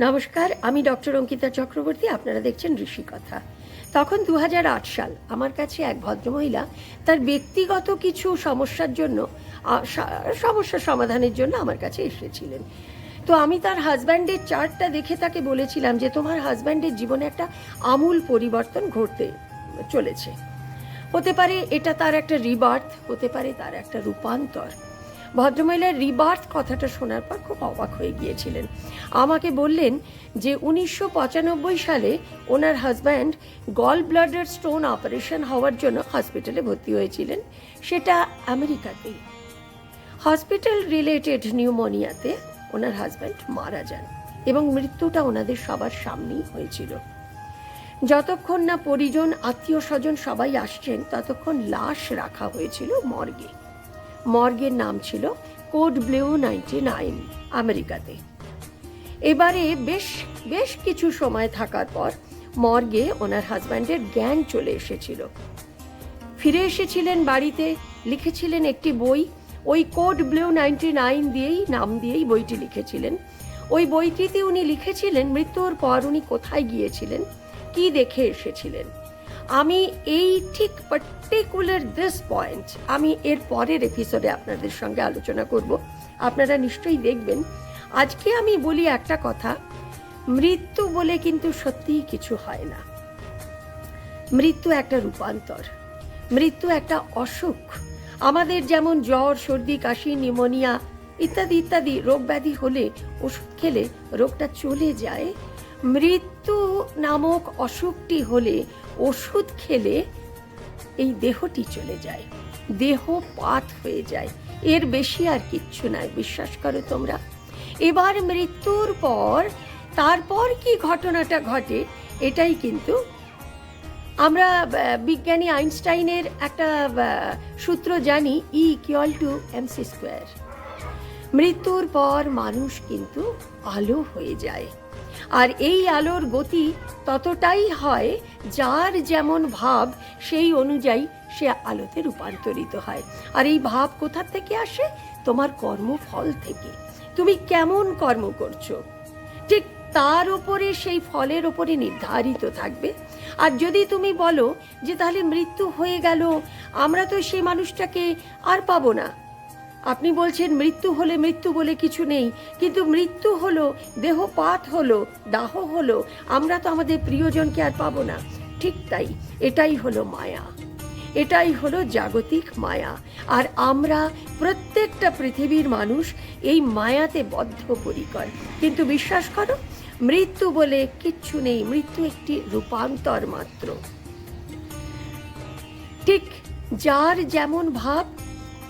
নমস্কার আমি ডক্টর অঙ্কিতা চক্রবর্তী আপনারা দেখছেন ঋষিকথা তখন দু হাজার আট সাল আমার কাছে এক ভদ্রমহিলা তার ব্যক্তিগত কিছু সমস্যার জন্য আ, সা- সমস্যার সমাধানের জন্য আমার কাছে এসেছিলেন। তো আমি তার হাজব্যান্ডের চার্টটা দেখে তাকে বলেছিলাম যে তোমার হাজব্যান্ডের জীবনে একটা আমূল পরিবর্তন ঘটতে চলেছে। হতে পারে এটা তার একটা রিবার্থ হতে পারে তার একটা রূপান্তর। ভদ্রমহিলার রিবার্থ কথাটা শোনার পর খুব অবাক হয়ে গিয়েছিলেন। আমাকে বললেন যে উনিশশো পঁচানব্বই সালে ওনার husband gall bladder stone operation হওয়ার জন্য হসপিটালে ভর্তি হয়েছিলেন। সেটা আমেরিকাতেই। হসপিটাল রিলেটেড নিউমোনিয়াতে ওনার হাজব্যান্ড মারা যান এবং মৃত্যুটা ওনাদের সবার সামনেই হয়েছিল। যতক্ষণ না পরিজন আত্মীয় স্বজন সবাই আসছেন, ততক্ষণ লাশ রাখা হয়েছিল মর্গে। মর্গের নাম ছিল কোড ব্লিউ নাইনটি নাইন আমেরিকাতে। এবারে বেশ বেশ কিছু সময় থাকার পর মর্গে ওনার হাজব্যান্ডের জ্ঞান চলে এসেছিল। ফিরে এসেছিলেন বাড়িতে, লিখেছিলেন একটি বই, ওই কোড ব্লু নাইনটি নাইন দিয়েই, নাম দিয়েই বইটি লিখেছিলেন। ওই বইটিতে উনি লিখেছিলেন, মৃত্যুর পর উনি কোথায় গিয়েছিলেন, কি দেখে এসেছিলেন। আমি এই ঠিক পার্টিকুলার দিস পয়েন্ট আমি এর পরের এপিসোডে আপনাদের সঙ্গে আলোচনা করব। আপনারা নিশ্চয়ই দেখবেন, আজকে আমি বলি একটা কথা, মৃত্যু বলে কিন্তু সত্যিই কিছু হয় না। মৃত্যু একটা রূপান্তর, মৃত্যু একটা অসুখ। আমাদের যেমন জ্বর, সর্দি, কাশি, নিউমোনিয়া ইত্যাদি ইত্যাদি রোগ ব্যাধি হলে, ওষুধ খেলে রোগটা চলে যায়, মৃত্যু নামক অসুখটি হলে ওষুধ খেলে এই দেহটি চলে যায়। দেহ পাত হয়ে যায়। এর বেশি আর কিচ্ছু নাই, বিশ্বাস করো তোমরা। এবার মৃত্যুর পর, তারপর কি ঘটনাটা ঘটে, এটাই কিন্তু আমরা বিজ্ঞানী আইনস্টাইনের একটা সূত্র জানি E equal to MC square মৃত্যুর পর মানুষ কিন্তু আলো হয়ে যায়। আর এই আলোর গতি ততটাই হয়, যার যেমন ভাব, সেই অনুযায়ী সে আলোতে রূপান্তরিত হয়। আর এই ভাব কোথা থেকে আসে? তোমার কর্মফল থেকে। তুমি কেমন কর্ম করছ? ঠিক তার উপরে, সেই ফলের ওপরে নির্ধারিত থাকবে। আর যদি তুমি বলো যে তাহলে মৃত্যু হয়ে গেল, আমরা তো সেই মানুষটাকে আর পাবো না। আপনি বলছেন মৃত্যু হলে মৃত্যু বলে কিছু নেই, কিন্তু মৃত্যু হলো, দেহপাত হলো, দাহ হলো, আমরা তো আমাদের প্রিয়জনকে আর পাবো না। ঠিক তাই, এটাই হলো মায়া। এটাই হলো জাগতিক মায়া। আর আমরা প্রত্যেকটা পৃথিবীর মানুষ এই মায়াতে বদ্ধ বদ্ধপরিকর। কিন্তু বিশ্বাস করো, মৃত্যু বলে কিচ্ছু নেই, মৃত্যু একটি রূপান্তর মাত্র। ঠিক যার যেমন ভাব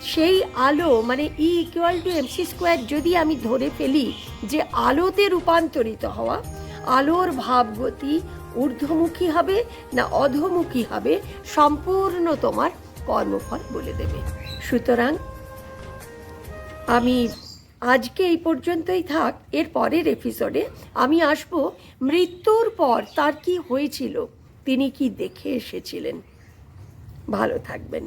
সেই আলো মানে E equal to MC square যদি আমি ধরে ফেলি যে আলোতে রূপান্তরিত হওয়া, আলোর ভাবগতি ঊর্ধ্বমুখী হবে না অধমুখী হবে, সম্পূর্ণ তোমার কর্মফল বলে দেবে। সুতরাং আমি আজকে এই পর্যন্তই থাক, এর পরের এপিসোডে আমি আসব মৃত্যুর পর তার কি হয়েছিল, তিনি কি দেখে এসেছিলেন। ভালো থাকবেন।